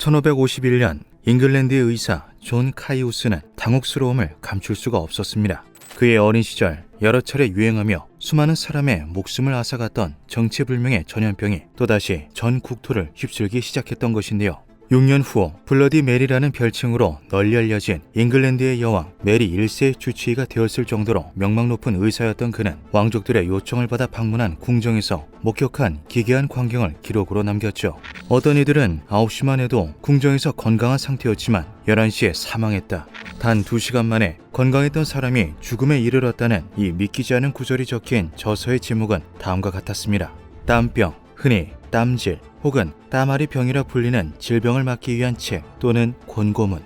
1551년 잉글랜드의 의사 존 카이우스는 당혹스러움을 감출 수가 없었습니다. 그의 어린 시절 여러 차례 유행하며 수많은 사람의 목숨을 앗아갔던 정체불명의 전염병이 또다시 전 국토를 휩쓸기 시작했던 것인데요. 6년 후 블러디 메리라는 별칭으로 널리 알려진 잉글랜드의 여왕 메리 1세의 주치의가 되었을 정도로 명망 높은 의사였던 그는 왕족들의 요청을 받아 방문한 궁정에서 목격한 기괴한 광경을 기록으로 남겼죠. 어떤 이들은 9시만 해도 궁정에서 건강한 상태였지만 11시에 사망했다. 단 2시간 만에 건강했던 사람이 죽음에 이르렀다는 이 믿기지 않은 구절이 적힌 저서의 제목은 다음과 같았습니다. 땀병, 흔히 땀질 혹은 땀알이 병이라 불리는 질병을 막기 위한 책 또는 권고문.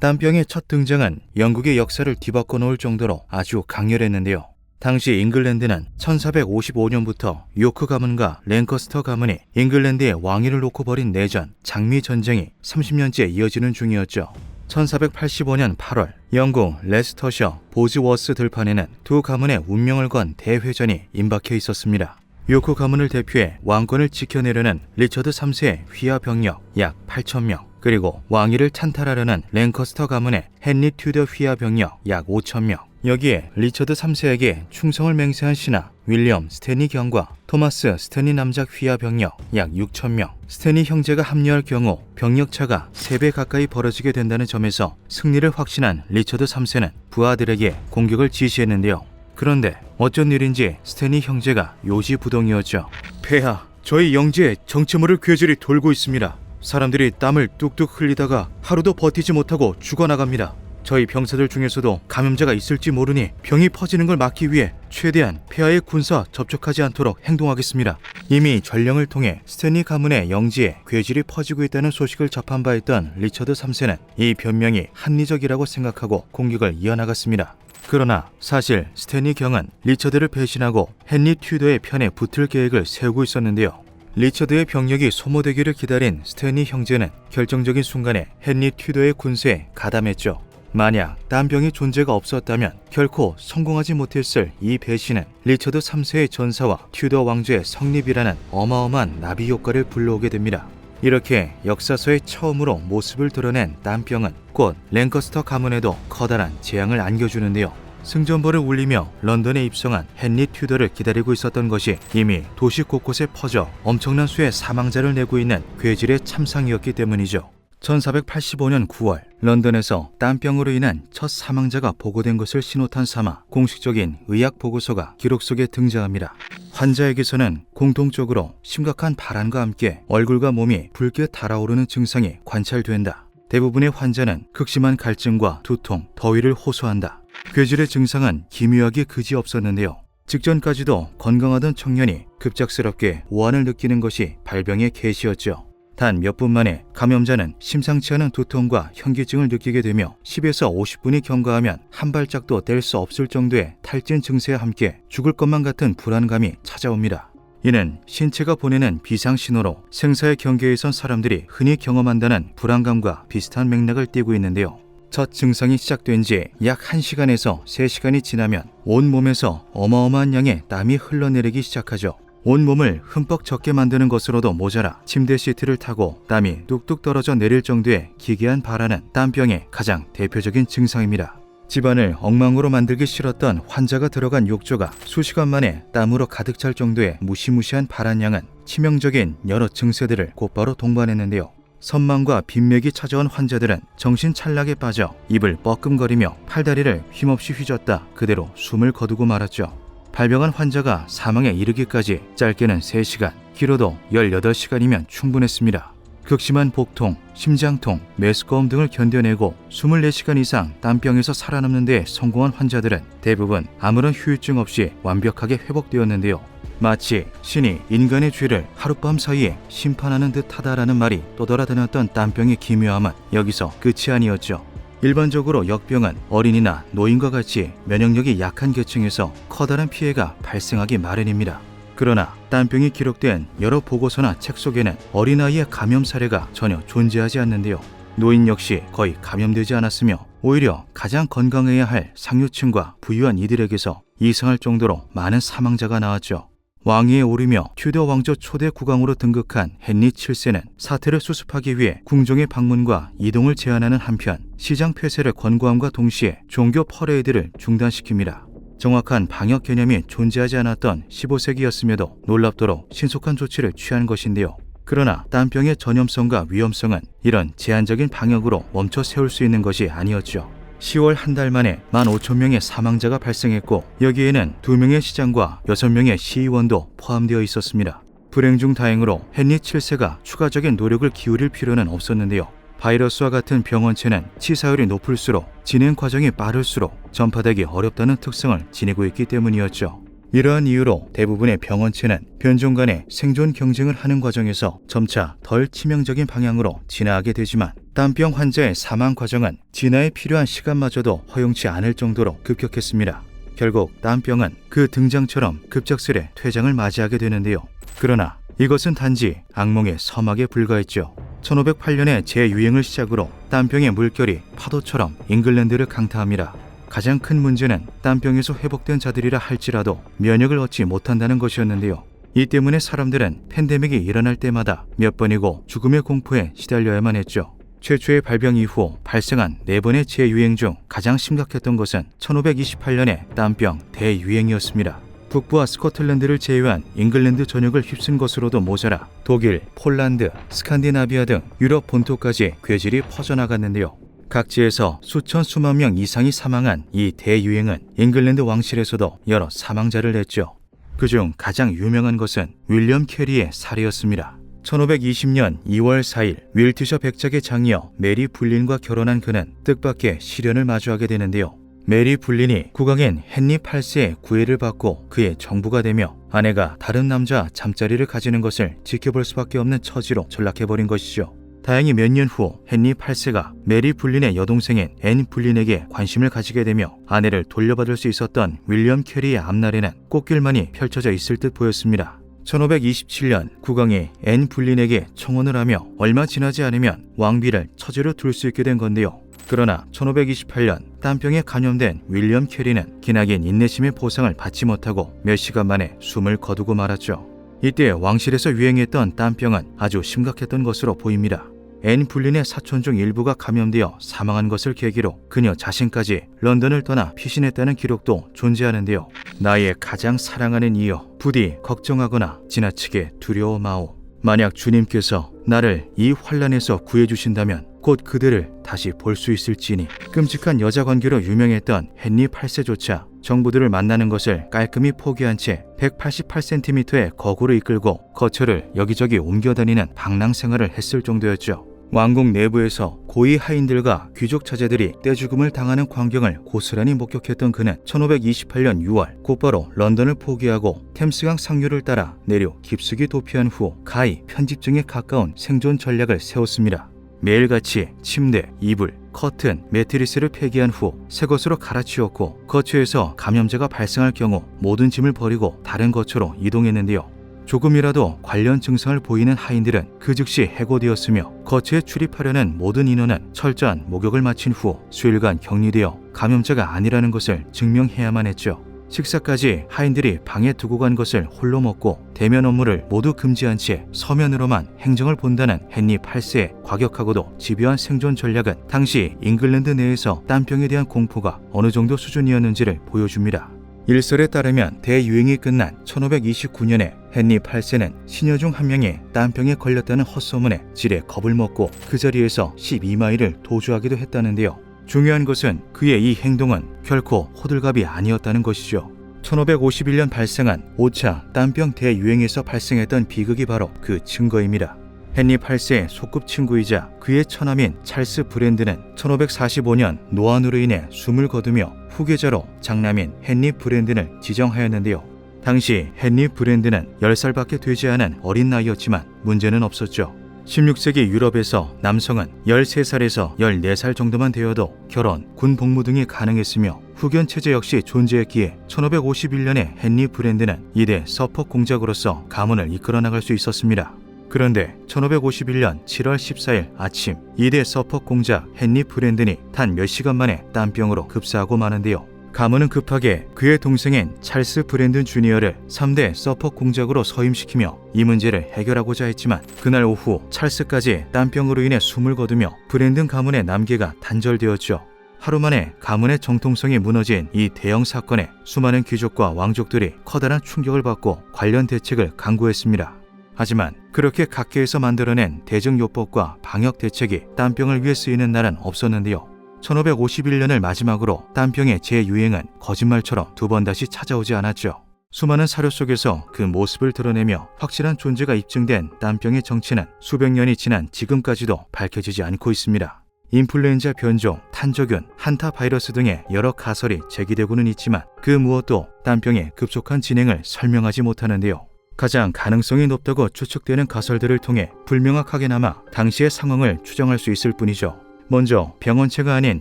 땀병의 첫 등장은 영국의 역사를 뒤바꿔 놓을 정도로 아주 강렬했는데요. 당시 잉글랜드는 1455년부터 요크 가문과 랭커스터 가문이 잉글랜드의 왕위를 놓고 벌인 내전, 장미 전쟁이 30년째 이어지는 중이었죠. 1485년 8월 영국 레스터셔 보즈워스 들판에는 두 가문의 운명을 건 대회전이 임박해 있었습니다. 요크 가문을 대표해 왕권을 지켜내려는 리처드 3세의 휘하 병력 약 8천 명 그리고 왕위를 찬탈하려는 랭커스터 가문의 헨리 튜더 휘하 병력 약 5천 명 여기에 리처드 3세에게 충성을 맹세한 신하 윌리엄 스테니 경과 토마스 스테니 남작 휘하 병력 약 6천 명 스테니 형제가 합류할 경우 병력 차가 3배 가까이 벌어지게 된다는 점에서 승리를 확신한 리처드 3세는 부하들에게 공격을 지시했는데요. 그런데 어쩐 일인지 스테니 형제가 요지부동이었죠. 폐하, 저희 영지에 정체모를 괴질이 돌고 있습니다. 사람들이 땀을 뚝뚝 흘리다가 하루도 버티지 못하고 죽어나갑니다. 저희 병사들 중에서도 감염자가 있을지 모르니 병이 퍼지는 걸 막기 위해 최대한 폐하의 군사 접촉하지 않도록 행동하겠습니다. 이미 전령을 통해 스탠리 가문의 영지에 괴질이 퍼지고 있다는 소식을 접한 바 있던 리처드 3세는 이 변명이 합리적이라고 생각하고 공격을 이어나갔습니다. 그러나 사실 스탠리 경은 리처드를 배신하고 헨리 튜더의 편에 붙을 계획을 세우고 있었는데요. 리처드의 병력이 소모되기를 기다린 스탠리 형제는 결정적인 순간에 헨리 튜더의 군세에 가담했죠. 만약 땀병의 존재가 없었다면 결코 성공하지 못했을 이 배신은 리처드 3세의 전사와 튜더 왕조의 성립이라는 어마어마한 나비 효과를 불러오게 됩니다. 이렇게 역사서에 처음으로 모습을 드러낸 땀병은 곧 랭커스터 가문에도 커다란 재앙을 안겨주는데요. 승전보를 울리며 런던에 입성한 헨리 튜더를 기다리고 있었던 것이 이미 도시 곳곳에 퍼져 엄청난 수의 사망자를 내고 있는 괴질의 참상이었기 때문이죠. 1485년 9월 런던에서 땀병으로 인한 첫 사망자가 보고된 것을 신호탄 삼아 공식적인 의학 보고서가 기록 속에 등장합니다. 환자에게서는 공통적으로 심각한 발한과 함께 얼굴과 몸이 붉게 달아오르는 증상이 관찰된다. 대부분의 환자는 극심한 갈증과 두통, 더위를 호소한다. 괴질의 증상은 기묘하게 그지없었는데요. 직전까지도 건강하던 청년이 급작스럽게 오한을 느끼는 것이 발병의 계시였죠. 단 몇 분 만에 감염자는 심상치 않은 두통과 현기증을 느끼게 되며 10에서 50분이 경과하면 한 발짝도 뗄 수 없을 정도의 탈진 증세와 함께 죽을 것만 같은 불안감이 찾아옵니다. 이는 신체가 보내는 비상 신호로 생사의 경계에 선 사람들이 흔히 경험한다는 불안감과 비슷한 맥락을 띠고 있는데요. 첫 증상이 시작된 지 약 1시간에서 3시간이 지나면 온 몸에서 어마어마한 양의 땀이 흘러내리기 시작하죠. 온 몸을 흠뻑 젖게 만드는 것으로도 모자라 침대 시트를 타고 땀이 뚝뚝 떨어져 내릴 정도의 기괴한 발하는 땀병의 가장 대표적인 증상입니다. 집안을 엉망으로 만들기 싫었던 환자가 들어간 욕조가 수시간 만에 땀으로 가득 찰 정도의 무시무시한 발한 양은 치명적인 여러 증세들을 곧바로 동반했는데요. 선망과 빈맥이 찾아온 환자들은 정신 찰나게 빠져 입을 뻐끔거리며 팔다리를 힘없이 휘젓다 그대로 숨을 거두고 말았죠. 발병한 환자가 사망에 이르기까지 짧게는 3시간, 길어도 18시간이면 충분했습니다. 극심한 복통, 심장통, 메스꺼움 등을 견뎌내고 24시간 이상 땀병에서 살아남는 데 성공한 환자들은 대부분 아무런 후유증 없이 완벽하게 회복되었는데요. 마치 신이 인간의 죄를 하룻밤 사이에 심판하는 듯하다라는 말이 떠돌아다녔던 땀병의 기묘함은 여기서 끝이 아니었죠. 일반적으로 역병은 어린이나 노인과 같이 면역력이 약한 계층에서 커다란 피해가 발생하기 마련입니다. 그러나 땀병이 기록된 여러 보고서나 책 속에는 어린아이의 감염 사례가 전혀 존재하지 않는데요. 노인 역시 거의 감염되지 않았으며 오히려 가장 건강해야 할 상류층과 부유한 이들에게서 이상할 정도로 많은 사망자가 나왔죠. 왕위에 오르며 튜더 왕조 초대 국왕으로 등극한 헨리 7세는 사태를 수습하기 위해 궁정의 방문과 이동을 제한하는 한편 시장 폐쇄를 권고함과 동시에 종교 퍼레이드를 중단시킵니다. 정확한 방역 개념이 존재하지 않았던 15세기였음에도 놀랍도록 신속한 조치를 취한 것인데요. 그러나 땀병의 전염성과 위험성은 이런 제한적인 방역으로 멈춰 세울 수 있는 것이 아니었죠. 10월 한 달 만에 15,000명의 사망자가 발생했고 여기에는 2명의 시장과 6명의 시의원도 포함되어 있었습니다. 불행 중 다행으로 헨리 7세가 추가적인 노력을 기울일 필요는 없었는데요. 바이러스와 같은 병원체는 치사율이 높을수록 진행 과정이 빠를수록 전파되기 어렵다는 특성을 지니고 있기 때문이었죠. 이러한 이유로 대부분의 병원체는 변종 간의 생존 경쟁을 하는 과정에서 점차 덜 치명적인 방향으로 진화하게 되지만 땀병 환자의 사망 과정은 진화에 필요한 시간마저도 허용치 않을 정도로 급격했습니다. 결국 땀병은 그 등장처럼 급작스레 퇴장을 맞이하게 되는데요. 그러나 이것은 단지 악몽의 서막에 불과했죠. 1508년에 재유행을 시작으로 땀병의 물결이 파도처럼 잉글랜드를 강타합니다. 가장 큰 문제는 땀병에서 회복된 자들이라 할지라도 면역을 얻지 못한다는 것이었는데요. 이 때문에 사람들은 팬데믹이 일어날 때마다 몇 번이고 죽음의 공포에 시달려야만 했죠. 최초의 발병 이후 발생한 네 번의 재유행 중 가장 심각했던 것은 1528년의 땀병 대유행이었습니다. 북부와 스코틀랜드를 제외한 잉글랜드 전역을 휩쓴 것으로도 모자라 독일, 폴란드, 스칸디나비아 등 유럽 본토까지 괴질이 퍼져나갔는데요. 각지에서 수천 수만 명 이상이 사망한 이 대유행은 잉글랜드 왕실에서도 여러 사망자를 냈죠. 그중 가장 유명한 것은 윌리엄 캐리의 살해였습니다. 1520년 2월 4일 윌티셔 백작의 장녀 메리 불린과 결혼한 그는 뜻밖의 시련을 마주하게 되는데요. 메리 불린이 국왕인 헨리 8세의 구애를 받고 그의 정부가 되며 아내가 다른 남자 잠자리를 가지는 것을 지켜볼 수밖에 없는 처지로 전락해버린 것이죠. 다행히 몇 년 후 헨리 8세가 메리 불린의 여동생인 앤 불린에게 관심을 가지게 되며 아내를 돌려받을 수 있었던 윌리엄 캐리의 앞날에는 꽃길만이 펼쳐져 있을 듯 보였습니다. 1527년 국왕이 앤 불린에게 청혼을 하며 얼마 지나지 않으면 왕비를 처제로 둘 수 있게 된 건데요. 그러나 1528년 땀병에 감염된 윌리엄 캐리는 기나긴 인내심의 보상을 받지 못하고 몇 시간 만에 숨을 거두고 말았죠. 이때 왕실에서 유행했던 땀병은 아주 심각했던 것으로 보입니다. 앤 불린의 사촌 중 일부가 감염되어 사망한 것을 계기로 그녀 자신까지 런던을 떠나 피신했다는 기록도 존재하는데요. 나의 가장 사랑하는 이여, 부디 걱정하거나 지나치게 두려워 마오. 만약 주님께서 나를 이 환란에서 구해 주신다면 곧 그들을 다시 볼 수 있을지니 끔찍한 여자 관계로 유명했던 헨리 8세조차 정부들을 만나는 것을 깔끔히 포기한 채 188cm의 거구를 이끌고 거처를 여기저기 옮겨다니는 방랑 생활을 했을 정도였죠. 왕궁 내부에서 고위 하인들과 귀족 처제들이 떼죽음을 당하는 광경을 고스란히 목격했던 그는 1528년 6월 곧바로 런던을 포기하고 템스강 상류를 따라 내려 깊숙이 도피한 후 가히 편집증에 가까운 생존 전략을 세웠습니다. 매일같이 침대, 이불, 커튼, 매트리스를 폐기한 후 새 것으로 갈아치웠고 거처에서 감염자가 발생할 경우 모든 짐을 버리고 다른 거처로 이동했는데요. 조금이라도 관련 증상을 보이는 하인들은 그 즉시 해고되었으며 거처에 출입하려는 모든 인원은 철저한 목욕을 마친 후 수일간 격리되어 감염자가 아니라는 것을 증명해야만 했죠. 식사까지 하인들이 방에 두고 간 것을 홀로 먹고 대면 업무를 모두 금지한 채 서면으로만 행정을 본다는 헨리 8세의 과격하고도 집요한 생존 전략은 당시 잉글랜드 내에서 땀병에 대한 공포가 어느 정도 수준이었는지를 보여줍니다. 일설에 따르면 대유행이 끝난 1529년에 헨리 8세는 시녀 중 한 명이 땀병에 걸렸다는 헛소문에 지레 겁을 먹고 그 자리에서 12마일을 도주하기도 했다는데요. 중요한 것은 그의 이 행동은 결코 호들갑이 아니었다는 것이죠. 1551년 발생한 5차 땀병 대유행에서 발생했던 비극이 바로 그 증거입니다. 헨리 8세의 소꿉 친구이자 그의 처남인 찰스 브랜드는 1545년 노안으로 인해 숨을 거두며 후계자로 장남인 헨리 브랜드를 지정하였는데요. 당시 헨리 브랜드는 10살밖에 되지 않은 어린 나이였지만 문제는 없었죠. 16세기 유럽에서 남성은 13살에서 14살 정도만 되어도 결혼, 군 복무 등이 가능했으며 후견 체제 역시 존재했기에 1551년에 헨리 브랜드는 이대 서퍽 공작으로서 가문을 이끌어 나갈 수 있었습니다. 그런데 1551년 7월 14일 아침 이대 서퍽 공작 헨리 브랜든이 단 몇 시간 만에 땀병으로 급사하고 마는데요. 가문은 급하게 그의 동생인 찰스 브랜든 주니어를 3대 서퍼 공작으로 서임시키며 이 문제를 해결하고자 했지만 그날 오후 찰스까지 땀병으로 인해 숨을 거두며 브랜든 가문의 남계가 단절되었죠. 하루 만에 가문의 정통성이 무너진 이 대형 사건에 수많은 귀족과 왕족들이 커다란 충격을 받고 관련 대책을 강구했습니다. 하지만 그렇게 각계에서 만들어낸 대증요법과 방역 대책이 땀병을 위해 쓰이는 날은 없었는데요. 1551년을 마지막으로 땀병의 재유행은 거짓말처럼 두 번 다시 찾아오지 않았죠. 수많은 사료 속에서 그 모습을 드러내며 확실한 존재가 입증된 땀병의 정체는 수백 년이 지난 지금까지도 밝혀지지 않고 있습니다. 인플루엔자 변종, 탄저균, 한타 바이러스 등의 여러 가설이 제기되고는 있지만 그 무엇도 땀병의 급속한 진행을 설명하지 못하는데요. 가장 가능성이 높다고 추측되는 가설들을 통해 불명확하게나마 당시의 상황을 추정할 수 있을 뿐이죠. 먼저 병원체가 아닌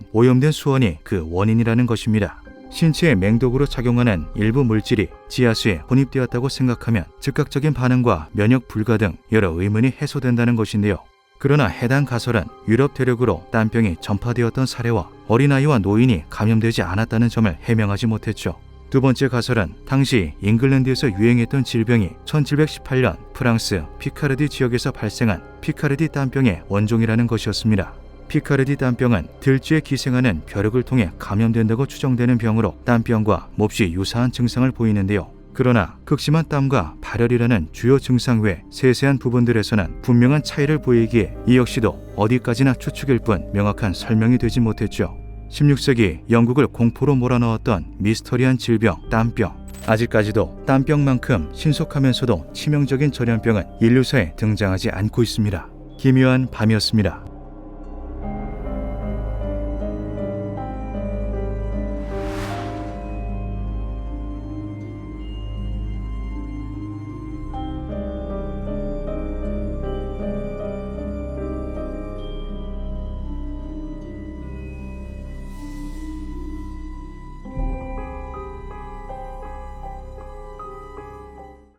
오염된 수원이 그 원인이라는 것입니다. 신체에 맹독으로 작용하는 일부 물질이 지하수에 혼입되었다고 생각하면 즉각적인 반응과 면역 불가 등 여러 의문이 해소된다는 것인데요. 그러나 해당 가설은 유럽 대륙으로 땀병이 전파되었던 사례와 어린아이와 노인이 감염되지 않았다는 점을 해명하지 못했죠. 두 번째 가설은 당시 잉글랜드에서 유행했던 질병이 1718년 프랑스 피카르디 지역에서 발생한 피카르디 땀병의 원종이라는 것이었습니다. 피카르디 땀병은 들쥐에 기생하는 벼룩을 통해 감염된다고 추정되는 병으로 땀병과 몹시 유사한 증상을 보이는데요. 그러나 극심한 땀과 발열이라는 주요 증상 외 세세한 부분들에서는 분명한 차이를 보이기에 이 역시도 어디까지나 추측일 뿐 명확한 설명이 되지 못했죠. 16세기 영국을 공포로 몰아넣었던 미스터리한 질병 땀병. 아직까지도 땀병만큼 신속하면서도 치명적인 전염병은 인류사에 등장하지 않고 있습니다. 기묘한 밤이었습니다.